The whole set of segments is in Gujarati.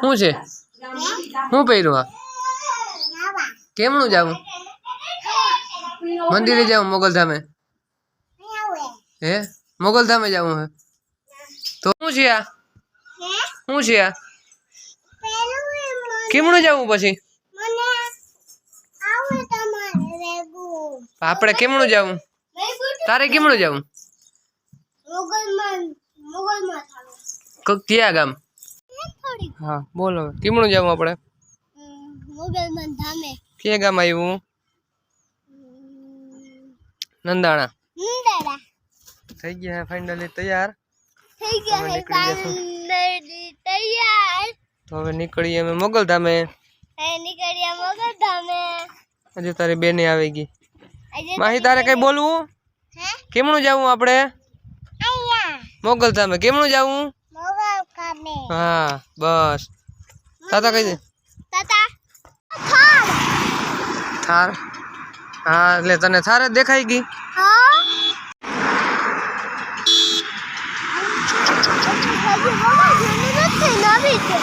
શું છે? શું પહેર્યું આ? કેમનું જાવું? મંદિરે જાવું મોગલધામે હે? મોગલધામે જાવું હે? તો શું છે આ? શું છે આ? કેમનું જાવું પછી? આપણે કેમનું જાવું? તારે કેમનું જાવું? ક્યાં ગામ? હા બોલો. કેમનું જાવું આપણે? મોગલમાં ધામે. કે ગામ આવ્યું નંદાણા. નંદાણા. થઈ ગયા ફાઇનલી તૈયાર? થઈ ગયા હે ફાઇનલી તૈયાર. તો હવે નીકળીએ અમે મોગલધામે હે નીકળીએ મોગલ ધામે. આજે તારી બેને આવી ગઈ. માહી તારે કઈ બોલવું? હે? કેમનું જાવું આપણે? મોગલ ધામે. કેમણું જાવું મોગલ હા બસ. તાતા કઈ દે? તાતા. થાર. થાર હા એટલે તને થાર જ દેખાઈ ગઈ? હા. નવી છે.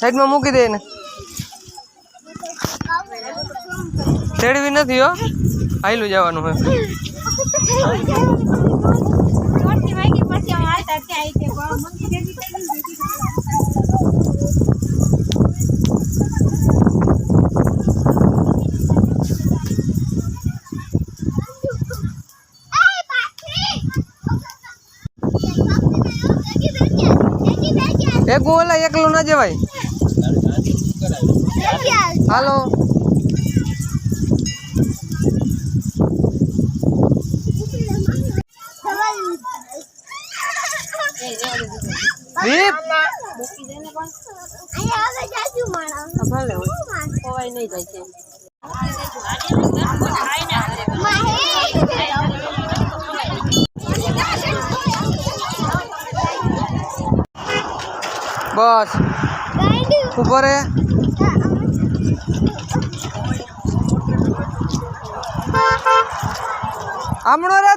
સાઈડમાં મૂકી દે ને તેડવી નથી હો. આયલું જવાનું હોય. એક ઓલા એકલું ના જવાય. હાલો દીપ બસ. ઊભો રે હમણો રે